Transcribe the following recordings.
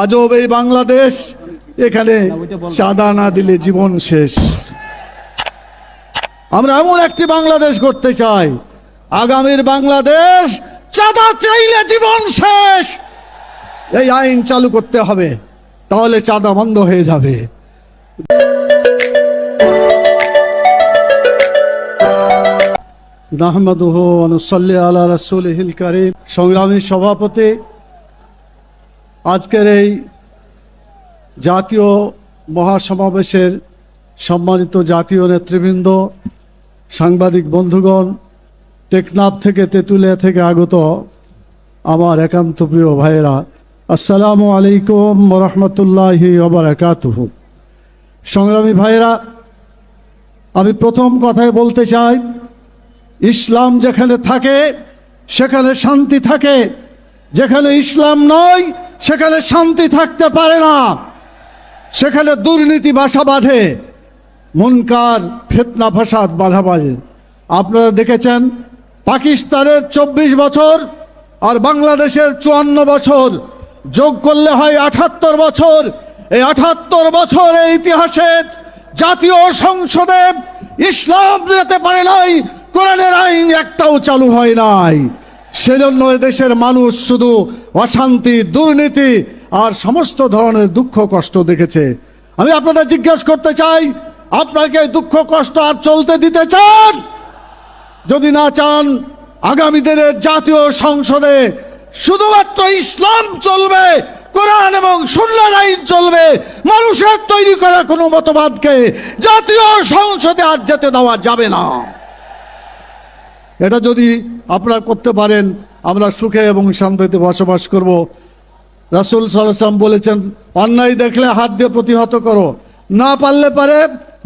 আজব এই বাংলাদেশ এখানে চাঁদা না দিলে জীবন শেষ। আমরা এমন একটি বাংলাদেশ করতে চাই। আগামীর বাংলাদেশ চাঁদা চাইলে জীবন শেষ। এই আইন চালু করতে হবে, তাহলে চাঁদা বন্ধ হয়ে যাবে। আলা রসুলহিল করিম। সংগ্রামী সভাপতি আজকের এই জাতীয় মহাসমাবেশের সম্মানিত জাতীয় নেতৃবৃন্দ, সাংবাদিক বন্ধুগণ, টেকনাফ থেকে তেঁতুলিয়া থেকে আগত আমার একান্ত প্রিয় ভাইয়েরা, আসসালামু আলাইকুম রহমতুল্লাহি ওবরাকাতুহ। সংগ্রামী ভাইয়েরা, আমি প্রথম কথায় বলতে চাই, ইসলাম যেখানে থাকে, সেখানে শান্তি থাকে, যেখানে ইসলাম নয় সেখানে শান্তি থাকতে পারে না। সেখানে দুর্নীতি বাসা বাঁধে। মুনকার, ফেতনা, ফাসাদ বাধা বাজে আপনারা দেখেছেন, পাকিস্তানের চব্বিশ বছর আর বাংলাদেশের চুয়ান্ন বছর যোগ করলে হয় আঠাত্তর বছর। এই আঠাত্তর বছরের ইতিহাসে জাতীয় সংসদে ইসলাম যেতে পারে নাই, কোরআনের আইন একটাও চালু হয় নাই। সেজন্য দেশের মানুষ শুধু অশান্তি, দুর্নীতি আর সমস্ত ধরনের দুঃখ, কষ্ট দেখেছে। আমি আপনাদের জিজ্ঞেস করতে চাই আপনাকে দুঃখ, কষ্ট আর চলতে দিতে চান? যদি না চান, আগামী দিনের জাতীয় সংসদে শুধুমাত্র ইসলাম চলবে, কোরআন এবং সুন্নার আইন চলবে, মানুষের তৈরি করা কোনো মতবাদকে জাতীয় সংসদে আর যেতে দেওয়া যাবে না। এটা যদি আপনারা করতে পারেন, আমরা সুখে এবং শান্তিতে বসবাস করব। রাসুল সাল্লাম বলেছেন, অন্যায় দেখলে হাত দিয়ে প্রতিহত করো, না পারলে পারে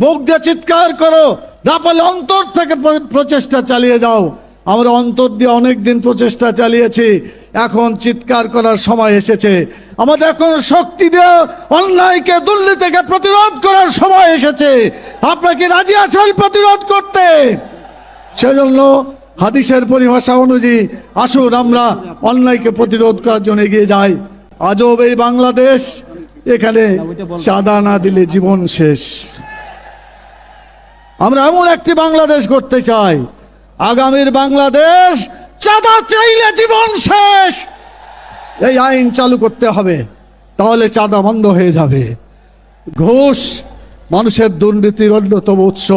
বুক দিয়ে চিৎকার করো, না পারলে অন্তর থেকে প্রচেষ্টা চালিয়ে যাও। আমরা অন্তর দিয়ে অনেক দিন প্রচেষ্টা চালিয়েছি, এখন চিৎকার করার সময় এসেছে। আমাদের এখন শক্তি দিয়ে অন্যায়কে দুর্নীতিকে প্রতিরোধ করার সময় এসেছে। আপনারা কি রাজি আছেন প্রতিরোধ করতে? সেজন্য হাদিসের পরিভাষা অনুযায়ী আসুন আমরা অন্যায়কে প্রতিরোধ করার জন্য এগিয়ে যাই। আজব এই বাংলাদেশ। এখানে চাঁদা না দিলে জীবন শেষ। আমরা এমন একটি বাংলাদেশ করতে চাই। আগামীর বাংলাদেশ চাঁদা চাইলে জীবন শেষ। এই আইন চালু করতে হবে, তাহলে চাঁদা বন্ধ হয়ে যাবে। ঘুষ মানুষের দুর্নীতির অন্যতম উৎস।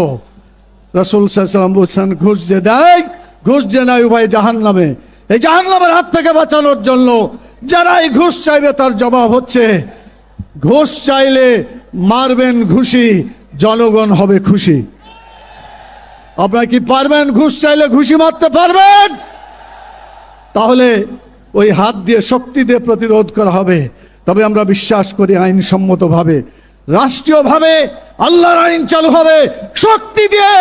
রসুল সাল্লাম বলছেন, ঘুষ যে দেয় ঘুষ যে নেয় উভয় জাহান নামে এই জাহান নামের হাত থেকে বাঁচানোর জন্য যারাই ঘুষ চাইবে, তার জবাব হচ্ছে, ঘুষ চাইলে মারবেন ঘুষি, জনগণ হবে খুশি। আপনারা কি পারবেন ঘুষ চাইলে ঘুষি মারতে? পারবেন! তাহলে ওই হাত দিয়ে শক্তি দিয়ে প্রতিরোধ করা হবে। তবে আমরা বিশ্বাস করি আইনসম্মতভাবে রাষ্ট্রীয়ভাবে আল্লাহর আইন চালু হবে, শক্তি দিয়ে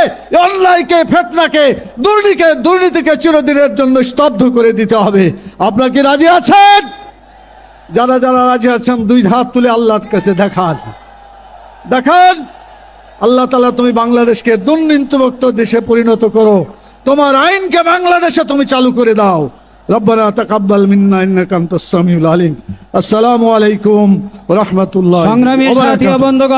অন্যায়কে, ফেতনাকে দুর্নীতিকে দুর্নীতিকে চিরদিনের জন্য স্তব্ধ করে দিতে হবে। আপনারা কি রাজি আছেন? যারা যারা রাজি আছেন, দুই হাত তুলে আল্লাহর কাছে দেখান। দেখান, আল্লাহ তালা তুমি বাংলাদেশকে দুর্নীতিমুক্ত দেশে পরিণত করো। তোমার আইনকে বাংলাদেশে তুমি চালু করে দাও। রব্বানা তাকাব্বাল মিন্না ইন্নাকা আনতাস সামিউল আলিম। আসসালামু আলাইকুম ওয়া রাহমাতুল্লাহি সংগ্রামী সাথী বন্ধুগণ।